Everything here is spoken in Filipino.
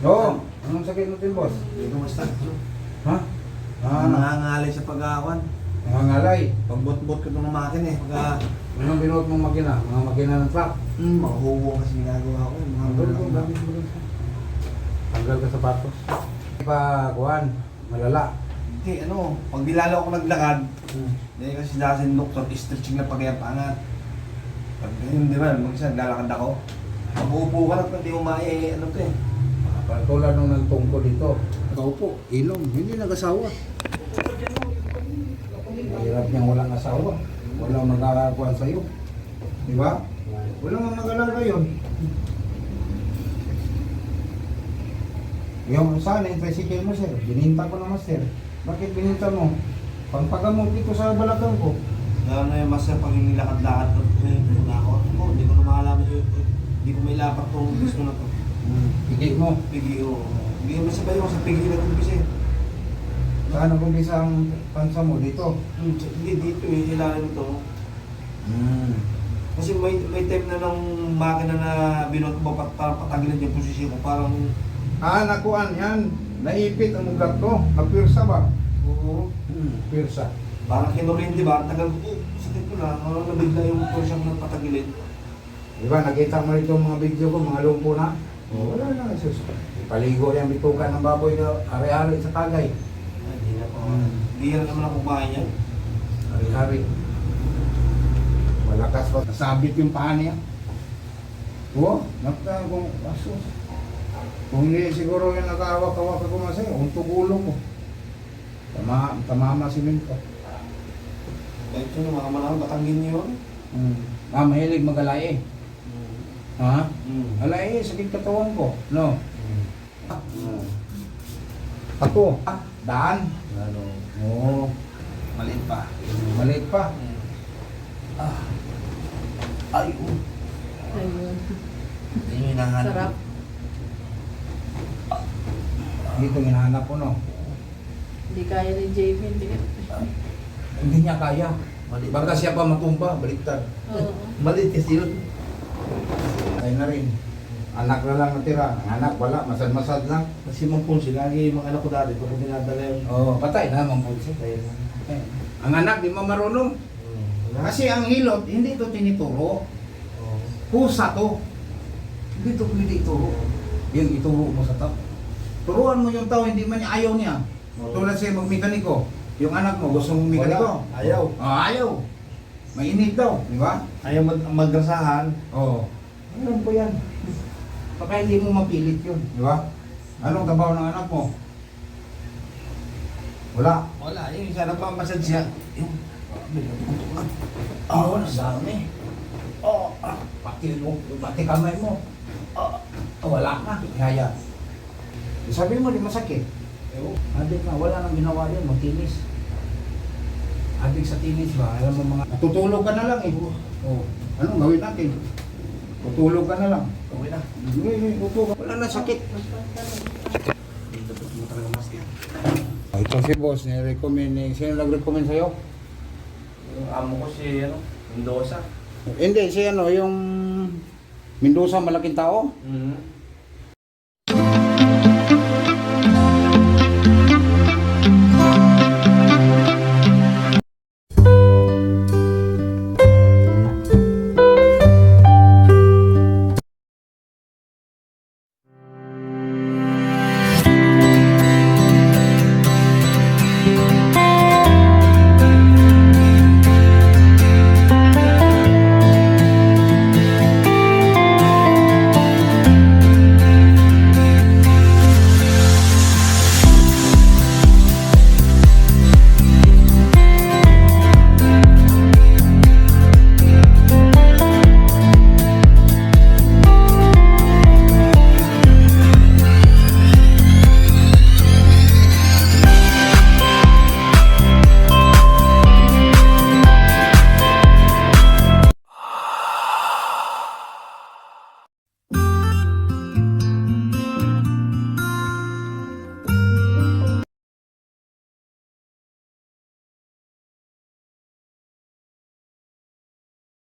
Oo. Anong sakit mo din, boss? Hindi kumusta? Ha? Ah, Ah, nangangalay sa pag-aawan. nangangalay. Pagbot-bot ko ng makin eh. Pagka, Anong binuot mong makina? Mga makina ng truck. hmm, mahuho kasi ginagawa ko. Mga ko, mo rin siya? Tanggal ka sapatos. Pa, kuhan, malala. Hindi, ano, pag bilalo ako naglakad, Hmm. dahil kasi dati ng doktor, stretching na pagyapangat. Pag ganyan, di ba, mag isa, naglalakad ako. Pag uupo ka lang, hindi mo mai, ano to eh. Tulad nung nagtungko dito. Nakaupo, ilong, hindi nag-asawa. Mahirap niyang walang asawa. Walang magkakakuan sa'yo. Di ba? Walang mag-alaga yun. Yung sana, yung tricycle mo, sir. Bininta ko naman, sir. Bakit bininta mo? Pampagamot dito sa balakang ko. Lalo na yung master pag yung nilakad-lakad ko, nakakot ko, hindi ko na makalaman yung, hindi ko may lapat tong gusto na to. Pigit mo. Pigi, o. Hindi naman sabay ako sa pigi na kumpis eh. Saan ang kumpisa ang pansa mo? Dito. Hmm, Hindi dito eh, ilalim ito. Hmm. Kasi may may time na nung makina na binot ko pat, parang patagilan yung posisyon ko, parang Ah, nakuan yan. Naipit ang ugat ko. Napirsa ba? oo, Hmm. Pirsa. parang kinurin, di ba? Tagal ko, oh, sakit ko na, parang nabigla yung posisyon na patagilid. Di ba, nakita mo rito mga video ko, mga lumpo na? Oh, wala na. Sus. Ipaligo yung bitukan ng baboy na ari-ari sa tagay. Ay, Hindi na po. Hindi na naman ako kumain yan. Ari-ari. Malakas pa. Nasabit yung paa niya. Oo, nakita kung aso. Kung hindi siguro yung nakahawak-hawak ako masaya, untog ulo ko. Tama, tamama si Minto. Kahit yun, mga malang batanggin niyo. Hmm. Ah, mahilig mag-alay. Ha? Hmm. Alay, sakit katawan ko. No? Hmm. Ako? Ah, daan. Ano, Oo. maliit pa. Maliit pa. Ah. Ay, oh. Ayun. Yung hinahanap. Sarap. Dito hinahanap ko, no? Hindi kaya ni JP. Hindi ka. Hindi niya kaya. Maliit Baka siya pa matumba, baliktad. Oo. Maliit kasi yun. Ay na rin. Anak na lang natira. Ang anak wala, masad-masad lang. Kasi mga punsi, lagi yung mga anak ko dati, kung dinadala yung... Oo, oh, patay na mga pulsi. Ayun. Eh, Ang anak di mo marunong. Hmm. Kasi ang hilot, hindi to tinituro. Oh. Pusa to. Hindi to pwede ituro. Yung ituro mo sa tao. Turuan mo yung tao, hindi man niya ayaw niya. Oo. Tulad siya magmekaniko. Yung anak mo, gusto mong mekaniko. Ayaw. Ah, ayaw. Mainit daw, di ba? Ayaw mag magrasahan. Oo. Ano po yan? Baka hindi mo mapilit yun, di ba? Anong trabaho ng anak mo? Wala. Wala, yung isa nagmamasad siya. Yung... Oo, ang dami. Oo, ah, pati, pati kamay mo. Oo, ah, wala ka. Kaya. Sabi mo, di masakit. Ewan. Adik na, wala nang ginawa yan, magtinis. Adik sa tinis ba, alam mo mga... Tutulog ka na lang eh. Oh. Anong gawin natin? Tutulog ka na lang. Okay na. Hindi, upo ka. Wala na sakit. Dito po mo talaga mas yan. Ito si boss, ni-recommend ni... Sino nag-recommend sa'yo? Yung amo ko si, ano, Mendoza. Hindi, si ano, yung... Mendoza, malaking tao. Mm-hmm.